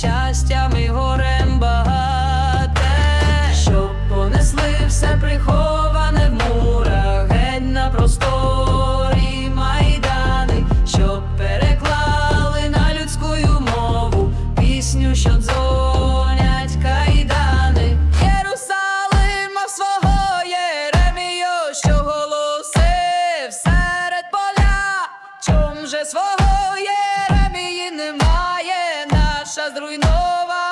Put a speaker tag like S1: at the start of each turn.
S1: щастям і горем багате, щоб понесли все приховане в мурах, геть на просторі майдани, щоб переклали на людську мову пісню, що дзвонять кайдани. Єрусалим мав свого Єремію, що голосив серед поля, чом же свого є наша зруйнована